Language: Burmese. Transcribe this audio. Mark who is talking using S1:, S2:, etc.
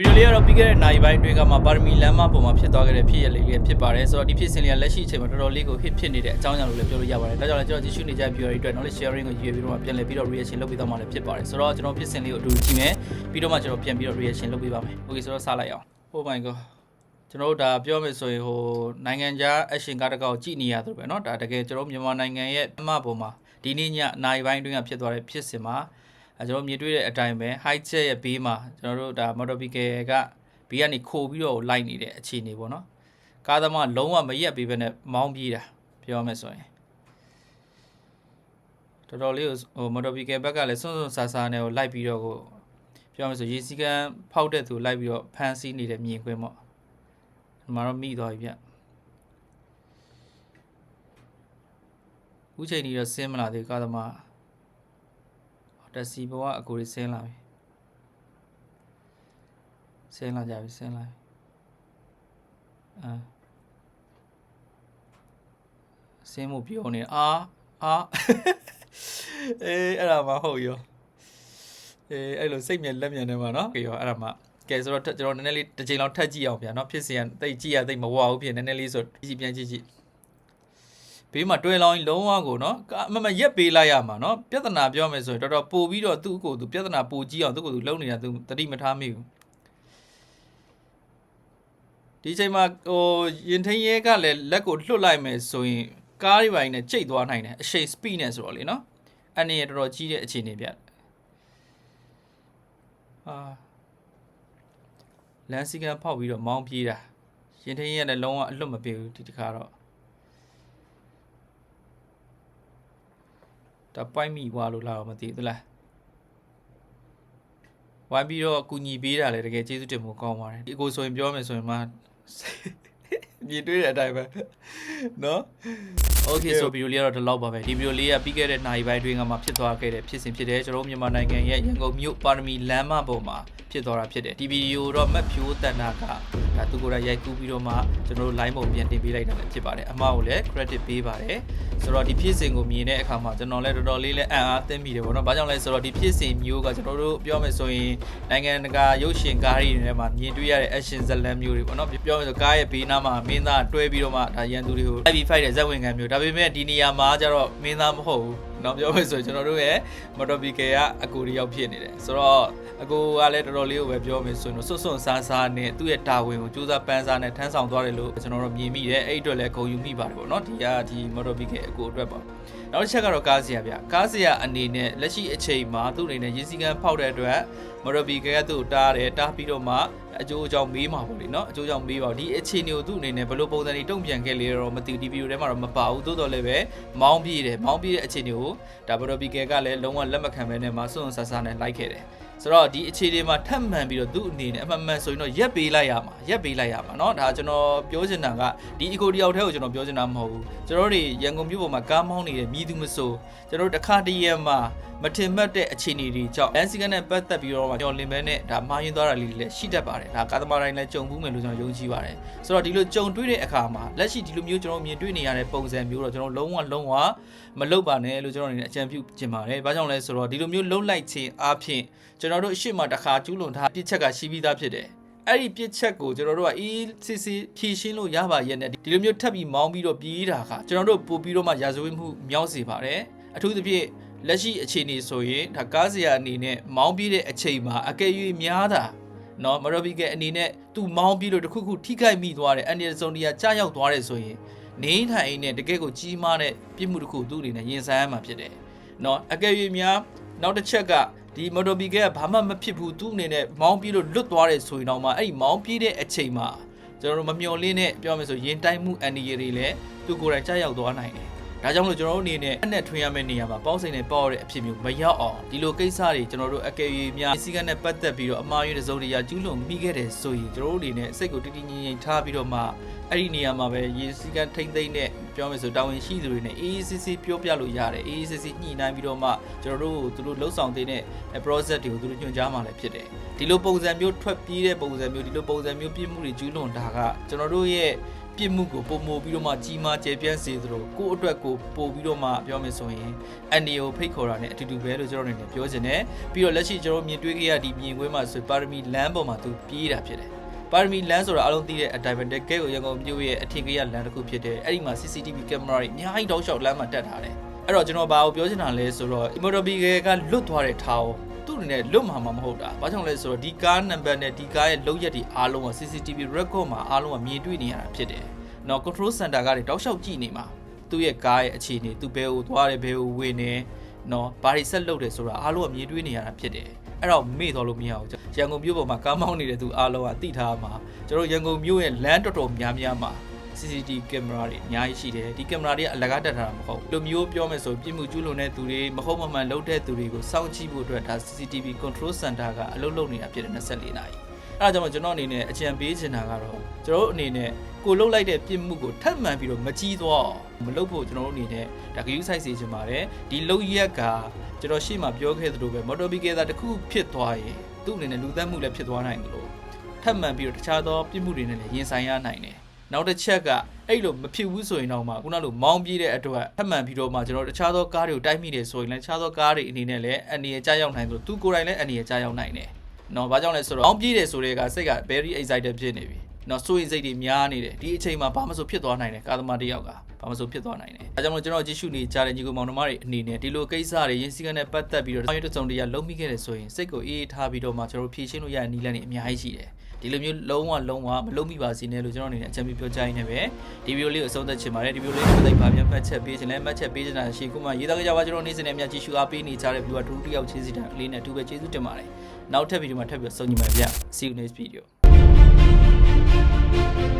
S1: ဗီဒီယိုလေးကတော့ပြီးခဲ့တဲ့နိုင်ပိုင်းအတွင်းကမှပါရမီလမ်းမပေါ်မှာဖြစ်သွားခဲ့တဲ့ဖြစ်ရလေးလေးဖြစ်ပါတယ်ဆိုတော့ဒီဖြစ်စဉ်လေးကလက်ရှိအချိန်မှာတော်တော်လေးကို hit ဖြစ်နေတဲ့အကြောင်းအရာလို့လည်းပြောလို့ရပါတယ်ဒါကြောင့်လည်းကျွန်တော်ကြည့်ရှုနေကြတဲ့ viewer တွေအတွက် knowledge sharing ကိုရည်ရွယ်ပြီးတော့မှပြန်လည်ပြီးတော့ reaction လုပ်ပေးသွားမှာလည်းဖြစ်ပါတယ်ဆိုတော့ကျွန်တော်ဖြစ်စဉ်လေးကိုအတူတူကြည့်မယ်ပြီးတော့မှကျွန်တော်ပြန်ပြီးတော့ reaction လုပ်ပေးပါမယ် okay ဆိုတော့စလိုက်အောင် oh my god ကျွန်တော်တို့ဒါပြောမယ်ဆိုရင်ဟိုနိုင်ငံခြား action ကားတစ်ကောက်ကြည့်နေရသလိုပဲเนาะဒါတကယ်ကျွန်တော်မြန်မာနိုင်ငံရဲ့အမပေါ်မှာဒီနေ့ညနိုင်ပိုင်းအတွင်းကဖြစ်သွားတဲ့ဖြစ်စဉ်မှာအဲ ကျွန်တော်မြင်တွေ့တဲ့အတိုင်းပဲ high jet ရဲ့ဘေးမှာကျွန်တော်တို့ဒါ motor vehicle ကဘေးကနေခိုးပြီးတော့လိုက်နေတဲ့အခြေအနေပေါ့နော်ကားသမားလုံးဝမရက်ပေးဘဲနဲ့မောင်းပြေးတာပြောမယ်ဆိုရင်တော်တော်လေးကိုဟို motor vehicle ဘက်ကလည်းစွန့်စွန့်ဆာဆာနဲ့ကိုလိုက်ပြီးတော့ကိုပြောမယ်ဆိုရေစီးကန်းဖောက်တဲ့သူလိုက်ပြီးတော့ဖမ်းဆီးနေတဲ့မြင်ကွင်းပေါ့ဒီမှာတော့မိသွားပြီဗျအခုချိန်ကြီးတော့ဆင်းမလာသေးကားသမား တက်စီဘဝအကိုကြီးဆင်းလာပြီဆင်းလာကြပြီဆင်းလာပြီအာဆင်းမှုပြောနေအာအာအေးအဲ့ဒါမှဟုတ်ရောအေးအဲ့လိုစိတ်မြန်လက်မြန်နေမှာနော်ကြောအဲ့ဒါမှကဲဆိုတော့ထပ်ကျွန်တော်နည်းနည်းလေးတစ်ချိန်လောက်ထပ်ကြည့်အောင်ဗျာနော်ဖြစ်စီရန်တိတ်ကြည့်ရတိတ်မဝဘူးဖြစ်နည်းနည်းလေးဆိုကြည့်ပြန်ကြည့်ကြည့် ဘေးမှာတွဲလောင်းကြီးလုံးဝကိုနော်အမမရက်ပေးလိုက်ရမှာနော်ပြဿနာပြောမယ်ဆိုရင်တော်တော်ပို့ပြီးတော့သူ့ကိုယ်သူပြဿနာပို့ကြည့်အောင်သူ့ကိုယ်သူလုံနေတာသူတတိမထားမိဘူးဒီချိန်မှာဟိုရင်ထင်းရဲကလည်းလက်ကိုလွတ်လိုက်မယ်ဆိုရင်ကားတွေပိုင်းနဲ့ကြိတ်သွားနိုင်တယ်အရှိန် speed နဲ့ဆိုတော့လေနော်အနေရတော်တော်ကြီးတဲ့အခြေအနေပြအာလမ်းစီကံဖောက်ပြီးတော့မောင်းပြေးတာရင်ထင်းရဲလည်းလုံးဝအလွတ်မပေးဘူးဒီတစ်ခါတော့ ဒါပိုက်မိသွားလို့လာတော့မသိဘူးလားဝိုင်းပြီးတော့အကူညီပေးတာလည်းတကယ်ကျေးဇူးတင်ဖို့ကောင်းပါတယ်ဒီအကိုဆိုရင်ပြောမယ်ဆိုရင်မှ မြင်တွေ့တဲ့အတိုင်းပဲနော် Okay so ဗီဒီယိုလေးကတော့ဒီလောက်ပါပဲဒီဗီဒီယိုလေးကပြီးခဲ့တဲ့နိုင်ပိုင်းတွင်ကမှဖြစ်သွားခဲ့တဲ့ဖြစ်စဉ်ဖြစ်တယ်ကျွန်တော်မြန်မာနိုင်ငံရဲ့ရန်ကုန်မြို့ပါရမီလမ်းမပေါ်မှာဖြစ်သွားတာဖြစ်တယ်ဒီဗီဒီယိုတော့မက်ဖြိုးတန်နာကဒါသူကိုယ်တိုင်ရိုက်ကူးပြီးတော့မှကျွန်တော်တို့ line ပုံပြန်တင်ပေးလိုက်တာလည်းဖြစ်ပါတယ်အမကိုလည်း credit ပေးပါတယ်ဆိုတော့ဒီဖြစ်စဉ်ကိုမြင်တဲ့အခါမှာကျွန်တော်လည်းတော်တော်လေးလည်းအံ့အားသင့်မိတယ်ပေါ့နော်ဘာကြောင့်လဲဆိုတော့ဒီဖြစ်စဉ်မျိုးကကျွန်တော်တို့ပြောမယ်ဆိုရင်နိုင်ငံတကာရုပ်ရှင်ကားတွေထဲမှာမြင်တွေ့ရတဲ့ action ဇာတ်လမ်းမျိုးတွေပေါ့နော်ပြောမယ်ဆိုကားရဲ့ဘေးနားမှာမင်းသားတွဲပြီးတော့မှဒါရန်သူတွေကိုတိုက်ပြီး fight တဲ့ဇက်ဝင်ခံမျိုးဒါပေမဲ့ဒီနေရာမှာကျတော့မင်းသားမဟုတ်ဘူးเนาะပြောမယ်ဆိုရင်ကျွန်တော်တို့ရဲ့ motor vehicle ကအကူတယောက်ဖြစ်နေတယ်ဆိုတော့အကူကလည်းတော်တော်လေးကိုပဲပြောမယ်ဆိုရင်စွတ်စွတ်ဆားဆားနဲ့သူ့ရဲ့တာဝန်ကိုစူးစမ်းပန်းစားနဲ့ထမ်းဆောင်သွားတယ်လို့ကျွန်တော်တို့မြင်မိတယ်အဲ့အတွက်လည်းဂုဏ်ယူမိပါတယ်ပေါ့เนาะဒီကဒီ motor vehicle အကူအတွက်ပါနောက်တစ်ချက်ကတော့ကားစီယာဗျကားစီယာအနေနဲ့လက်ရှိအချိန်မှာသူ့အနေနဲ့ရင်းစည်းကမ်းဖောက်တဲ့အတွက် မော်ဒဘီကကသူ့ကိုတားတယ်တားပြီးတော့မှ အကျိုးအကြောင်းမေးမှာပေါ့လေနော်အကျိုးအကြောင်းမေးပါဒီအခြေအနေကိုသူ့အနေနဲ့ဘယ်လိုပုံစံတွေတုံ့ပြန်ခဲ့လဲတော့မသိဘူးဒီဗီဒီယိုထဲမှာတော့မပါဘူးသို့တော်လည်းပဲမောင်းပြေးတယ်မောင်းပြေးတဲ့အခြေအနေကိုဒါမော်ဒဘီကကလည်းလုံးဝလက်မခံဘဲနဲ့မှစွန့်စွန့်ဆာဆာနဲ့လိုက်ခဲ့တယ်ဆိုတော့ဒီအခြေအနေမှာထပ်မံပြီးတော့သူ့အနေနဲ့အမှန်မှန်ဆိုရင်တော့ရက်ပေးလိုက်ရမှာရက်ပေးလိုက်ရမှာเนาะဒါကျွန်တော်ပြောချင်တာကဒီ eco တယောက်တည်းကိုကျွန်တော်ပြောချင်တာမဟုတ်ဘူးကျွန်တော်တို့တွေရန်ကုန်မြို့ပေါ်မှာကားမောင်းနေတဲ့မြည်သူမဆိုကျွန်တော်တို့တစ်ခါတည်းရမှာ မထင်မှတ်တဲ့အခြေအနေတွေကြောင့်လန်စီကနဲ့ပတ်သက်ပြီးတော့မှကျွန်တော်လင်မဲနဲ့ဒါမှားယွင်းသွားတာလေးတွေလည်းရှိတတ်ပါတယ်ဒါကာသမားတိုင်းလည်းကြုံဘူးမယ်လို့ကျွန်တော်ယုံကြည်ပါတယ်ဆိုတော့ဒီလိုကြုံတွေ့တဲ့အခါမှာလက်ရှိဒီလိုမျိုးကျွန်တော်မြင်တွေ့နေရတဲ့ပုံစံမျိုးတော့ကျွန်တော်လုံးဝလုံးဝမလုပ်ပါနဲ့လို့ကျွန်တော်အနေနဲ့အကြံပြုချင်ပါတယ်ဘာကြောင့်လဲဆိုတော့ဒီလိုမျိုးလုံးလိုက်ခြင်းအပြင်ကျွန်တော်တို့အရှိမတစ်ခါကျူးလွန်ထားပြစ်ချက်ကရှိပြီးသားဖြစ်တယ်အဲ့ဒီပြစ်ချက်ကိုကျွန်တော်တို့က ECC ဖြည့်ရှင်းလို့ရပါရဲ့နဲ့ဒီလိုမျိုးထပ်ပြီးမောင်းပြီးတော့ပြေးတာခါကျွန်တော်တို့ပို့ပြီးတော့မှရာဇဝတ်မှုမြောက်စေပါတယ်အထူးသဖြင့် လက်ရှိအခြေအနေဆိုရင်ဒါကားစရာအနေနဲ့မောင်းပြေးတဲ့အချိန်မှာအကယ်၍များတာနော်မရဘီကအနေနဲ့သူမောင်းပြီးလို့တခုခုထိခိုက်မိသွားတယ်အန်ဒီယဆုံဒီယာကြာရောက်သွားတယ်ဆိုရင်နေထိုင်နဲ့တကယ်ကိုကြီးမားတဲ့ပြစ်မှုတစ်ခုသူ့အနေနဲ့ရင်ဆိုင်ရမှာဖြစ်တယ်နော်အကယ်၍များနောက်တစ်ချက်ကဒီမော်တော်ဘီကဘာမှမဖြစ်ဘူးသူ့အနေနဲ့မောင်းပြေးလို့လွတ်သွားတယ်ဆိုရင်တော့မှအဲ့ဒီမောင်းပြေးတဲ့အချိန်မှာကျွန်တော်တို့မမျှော်လင့်နဲ့ပြောမယ်ဆိုရင်တိုင်းမှုအန်ဒီရတွေလည်းသူကိုယ်တိုင်ကြာရောက်သွားနိုင်တယ် ဒါကြောင့်လို့ကျွန်တော်တို့အနေနဲ့အနဲ့ထွင်ရမယ့်နေရာမှာပေါင်းစိန်နဲ့ပေါ့ရတဲ့အဖြစ်မျိုးမရောက်အောင်ဒီလိုကိစ္စတွေကျွန်တော်တို့အကယ်၍များစီကနဲ့ပတ်သက်ပြီးတော့အမှားယွင်းတဲ့စုံတရားကျူးလွန်မိခဲ့တယ်ဆိုရင်ကျွန်တော်တို့အနေနဲ့စိတ်ကိုတိတိငြိမ်ငြိမ်ထားပြီးတော့မှအဲ့ဒီနေရာမှာပဲရေစီကထိမ့်သိမ့်နဲ့ပြောမယ်ဆိုတာဝန်ရှိသူတွေနဲ့အေးအေးဆေးဆေးပြောပြလို့ရတယ်အေးအေးဆေးဆေးညှိနှိုင်းပြီးတော့မှကျွန်တော်တို့သူတို့လှုပ်ဆောင်တဲ့ process တွေကိုသူတို့ညွှန်ကြားမှလည်းဖြစ်တယ်ဒီလိုပုံစံမျိုးထွက်ပြေးတဲ့ပုံစံမျိုးဒီလိုပုံစံမျိုးပြည့်မှုတွေကျူးလွန်တာကကျွန်တော်တို့ရဲ့ ပြစ်မှုကိုပုံမိုပြီးတော့မှကြီးမားကျယ်ပြန့်စေသလိုကိုယ့်အတွက်ကိုပို့ပြီးတော့မှပြောမယ်ဆိုရင်အန်ဒီယိုဖိတ်ခေါ်တာနဲ့အတူတူပဲလို့ကျွန်တော်အနေနဲ့ပြောချင်တယ်ပြီးတော့လက်ရှိကျွန်တော်မြင်တွေ့ခဲ့ရဒီမြင်ကွင်းမှာဆိုပါရမီလမ်းပေါ်မှာသူပြေးတာဖြစ်တယ်ပါရမီလမ်းဆိုတာအားလုံးသိတဲ့အတိုင်းပဲတကယ်ကိုရန်ကုန်မြို့ရဲ့အထင်ကြီးရလမ်းတစ်ခုဖြစ်တယ်အဲ့ဒီမှာ CCTV ကင်မရာတွေအများကြီးတောက်လျှောက်လမ်းမှာတက်ထားတယ်အဲ့တော့ကျွန်တော်ဘာကိုပြောချင်တာလဲဆိုတော့ Imotobi ကလွတ်သွားတဲ့ထားကို သူ့အနေနဲ့လွတ်မှာမဟုတ်တာ။ဘာကြောင့်လဲဆိုတော့ဒီကားနံပါတ်နဲ့ဒီကားရဲ့လောက်ရက်တွေအားလုံးက CCTV record မှာအားလုံးကမြင်တွေ့နေရတာဖြစ်တယ်။နော် control center ကနေတောက်လျှောက်ကြည့်နေမှာသူ့ရဲ့ကားရဲ့အခြေအနေသူဘယ်ကိုသွားတယ်ဘယ်ကိုဝင်နေနော်ဘာတွေဆက်လုပ်တယ်ဆိုတာအားလုံးကမြင်တွေ့နေရတာဖြစ်တယ်။အဲ့တော့မေ့တော်လို့မရဘူး။ရန်ကုန်မြို့ပေါ်မှာကားမောင်းနေတဲ့သူအားလုံးကသိထားမှာကျွန်တော်ရန်ကုန်မြို့ရဲ့လမ်းတော်တော်များများမှာ CCTV ကင်မရာတွေအများကြီးရှိတယ်ဒီကင်မရာတွေကအလကားတက်ထားတာမဟုတ်ဘူးလူမျိုးပြောမယ်ဆိုပြစ်မှုကျူးလွန်တဲ့သူတွေမဟုတ်မမှန်လုပ်တဲ့သူတွေကိုစောင့်ကြည့်ဖို့အတွက်ဒါ CCTV control center ကအလုပ်လုပ်နေတာဖြစ်တယ်24နာရီအဲဒါကြောင့်ကျွန်တော်အနေနဲ့အကြံပေးချင်တာကတော့ကျွန်တော်တို့အနေနဲ့ကိုလှုပ်လိုက်တဲ့ပြစ်မှုကိုထပ်မှန်ပြီးတော့မကြီးသွားအောင်မလုပ်ဖို့ကျွန်တော်တို့အနေနဲ့ဒါကယူဆိုင်စေချင်ပါတယ်ဒီလှုပ်ရက်ကကျွန်တော်ရှေ့မှာပြောခဲ့သလိုပဲမော်တော်ဘီကေသာတစ်ခုဖြစ်သွားရင်သူ့အနေနဲ့လူသတ်မှုလည်းဖြစ်သွားနိုင်တယ်လို့ထပ်မှန်ပြီးတော့တခြားသောပြစ်မှုတွေနဲ့လည်းရင်ဆိုင်ရနိုင်တယ် နောက်တစ်ချက်ကအဲ့လိုမဖြစ်ဘူးဆိုရင်တော့မှခုနလိုမောင်းပြေးတဲ့အတွက်ထပ်မံပြီးတော့မှကျွန်တော်တခြားသောကားတွေကိုတိုက်မိတယ်ဆိုရင်လည်းတခြားသောကားတွေအနေနဲ့လည်းအန္တရာယ်ကြားရောက်နိုင်သလိုသူကိုယ်တိုင်လည်းအန္တရာယ်ကြားရောက်နိုင်တယ်။နော်ဘာကြောင့်လဲဆိုတော့မောင်းပြေးတယ်ဆိုတဲ့ကစိတ်က very excited ဖြစ်နေပြီ။ နော်စိုးရင်စိတ်တွေများနေတယ်ဒီအချိန်မှာဘာမှမဆိုဖြစ်သွားနိုင်တယ်ကာသမားတစ်ယောက်ကဘာမှမဆိုဖြစ်သွားနိုင်တယ်။အဲကြောင့်မို့ကျွန်တော်ကြည့်ရှုနေကြတဲ့ညီကိုမောင်နှမတွေအနေနဲ့ဒီလိုကိစ္စတွေရင်းစည်းကမ်းနဲ့ပတ်သက်ပြီးတော့တောင်းရတဲ့စုံတရားလုံးမိခဲ့တယ်ဆိုရင်စိတ်ကိုအေးအေးထားပြီးတော့မှကျွန်တော်ဖြည့်ရှင်းလို့ရတဲ့နည်းလမ်းတွေအများကြီးရှိတယ်။ဒီလိုမျိုးလုံးဝလုံးဝမလုံးမိပါစေနဲ့လို့ကျွန်တော်အနေနဲ့အကြံပြုပြောကြားရင်းနဲ့ပဲဒီဗီဒီယိုလေးကိုအဆုံးသတ်ချင်ပါတယ်ဒီဗီဒီယိုလေးကိုသိပါပြန်မှတ်ချက်ပေးခြင်းလဲမှတ်ချက်ပေးခြင်းတာရှိခုမှရေးသားကြပါကျွန်တော်နေ့စဉ်နဲ့အများကြီးရှုအားပေးနေကြတဲ့ viewer တူတူတယောက်ချင်းစီတိုင်းအလေးနဲ့အထူးပဲကျေးဇူးတင်ပါတယ်နောက်ထပ်ဗီဒီယိုမှာထပ်ပြီးဆုံညီမယ်ဗျ see you next video Thank you.